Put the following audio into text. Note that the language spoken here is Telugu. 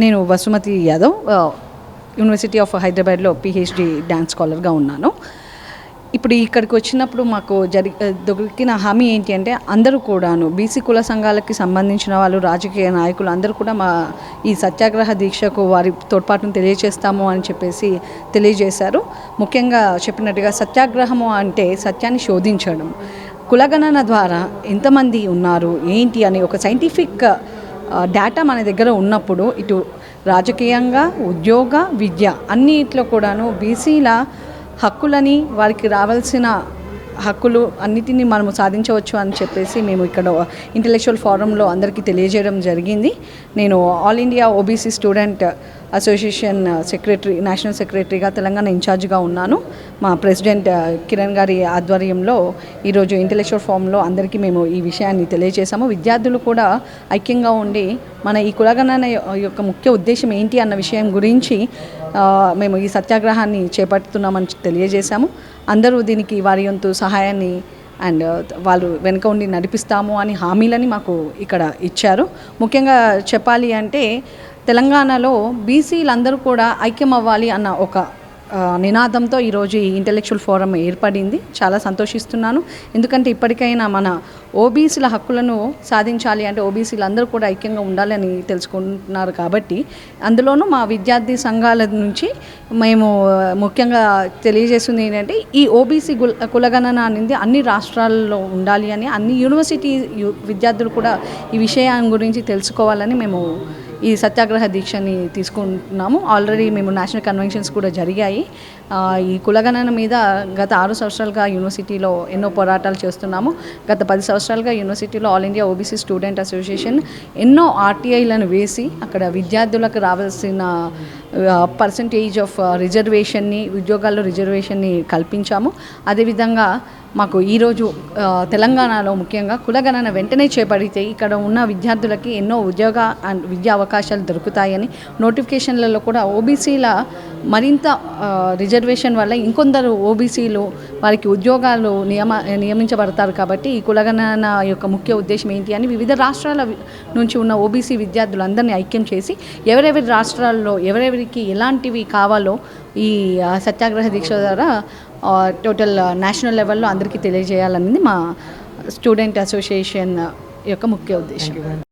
నేను వసుమతి యాదవ్ యూనివర్సిటీ ఆఫ్ హైదరాబాద్లో పిహెచ్డి డ్యాన్స్ స్కాలర్గా ఉన్నాను. ఇప్పుడు ఇక్కడికి వచ్చినప్పుడు మాకు జరి దొరికిన హామీ ఏంటి అంటే అందరూ కూడాను బీసీ కుల సంఘాలకి సంబంధించిన వాళ్ళు రాజకీయ నాయకులు అందరూ కూడా మా ఈ సత్యాగ్రహ దీక్షకు వారి తోడ్పాటును తెలియజేస్తాము అని చెప్పేసి తెలియజేశారు. ముఖ్యంగా చెప్పినట్టుగా సత్యాగ్రహము అంటే సత్యాన్ని శోధించడం. కులగణన ద్వారా ఎంతమంది ఉన్నారు ఏంటి అని ఒక సైంటిఫిక్ డేటా మన దగ్గర ఉన్నప్పుడు ఇటు రాజకీయంగా ఉద్యోగ విద్య అన్నిట్లో కూడాను బీసీల హక్కులని వారికి రావాల్సిన హక్కులు అన్నిటిని మనము సాధించవచ్చు అని చెప్పేసి మేము ఇక్కడ ఇంటలెక్చువల్ ఫోరంలో అందరికీ తెలియజేయడం జరిగింది. నేను all India OBC student association secretary national సెక్రటరీగా తెలంగాణ ఇన్ఛార్జ్గా ఉన్నాను. మా ప్రెసిడెంట్ కిరణ్ గారి ఆధ్వర్యంలో ఈరోజు ఇంటలెక్చువల్ ఫామ్లో అందరికీ మేము ఈ విషయాన్ని తెలియజేశాము. విద్యార్థులు కూడా ఐక్యంగా ఉండి మన ఈ కులగణన యొక్క ముఖ్య ఉద్దేశం ఏంటి అన్న విషయం గురించి మేము ఈ సత్యాగ్రహాన్ని చేపడుతున్నామని తెలియజేశాము. అందరూ దీనికి వారి వంతు సహాయాన్ని అండ్ వాళ్ళు వెనుక ఉండి నడిపిస్తాము అని హామీలని మాకు ఇక్కడ ఇచ్చారు. ముఖ్యంగా చెప్పాలి అంటే తెలంగాణలో బీసీలందరూ కూడా ఐక్యం అవ్వాలి అన్న ఒక నినాదంతో ఈరోజు ఈ ఇంటలెక్చువల్ ఫోరం ఏర్పడింది. చాలా సంతోషిస్తున్నాను. ఎందుకంటే ఇప్పటికైనా మన ఓబీసీల హక్కులను సాధించాలి అంటే ఓబీసీలు అందరూ కూడా ఐక్యంగా ఉండాలని తెలుసుకుంటున్నారు కాబట్టి అందులోనూ మా విద్యార్థి సంఘాల నుంచి మేము ముఖ్యంగా తెలియజేస్తుంది ఏంటంటే ఈ ఓబీసీ గుల్ కులగణన అనేది అన్ని రాష్ట్రాల్లో ఉండాలి అని అన్ని యూనివర్సిటీ విద్యార్థులు కూడా ఈ విషయం గురించి తెలుసుకోవాలని మేము ఈ సత్యాగ్రహ దీక్షని తీసుకుంటున్నాము. ఆల్రెడీ మేము నేషనల్ కన్వెన్షన్స్ కూడా జరిగాయి. ఈ కులగణన మీద గత ఆరు సంవత్సరాలుగా యూనివర్సిటీలో ఎన్నో పోరాటాలు చేస్తున్నాము. గత పది సంవత్సరాలుగా యూనివర్సిటీలో all India OBC student association ఎన్నో ఆర్టీఐలను వేసి అక్కడ విద్యార్థులకు రావాల్సిన పర్సంటేజ్ ఆఫ్ రిజర్వేషన్ని ఉద్యోగాల్లో రిజర్వేషన్ని కల్పించాము. అదేవిధంగా మాకు ఈరోజు తెలంగాణలో ముఖ్యంగా కులగణన వెంటనే చేపడితే ఇక్కడ ఉన్న విద్యార్థులకి ఎన్నో ఉద్యోగ విద్యా అవకాశాలు దొరుకుతాయని నోటిఫికేషన్లలో కూడా ఓబీసీల మరింత రిజర్వేషన్ వల్ల ఇంకొందరు ఓబీసీలు వారికి ఉద్యోగాలు నియమ నియమించబడతారు కాబట్టి ఈ కులగణన యొక్క ముఖ్య ఉద్దేశం ఏంటి అని వివిధ రాష్ట్రాల నుంచి ఉన్న ఓబీసీ విద్యార్థులందరినీ ఐక్యం చేసి ఎవరెవరి రాష్ట్రాల్లో ఎవరెవరికి ఎలాంటివి కావాలో ఈ సత్యాగ్రహ దీక్ష ద్వారా టోటల్ నేషనల్ లెవెల్లో అందరికీ తెలియజేయాలన్నది మా స్టూడెంట్ అసోసియేషన్ యొక్క ముఖ్య ఉద్దేశం.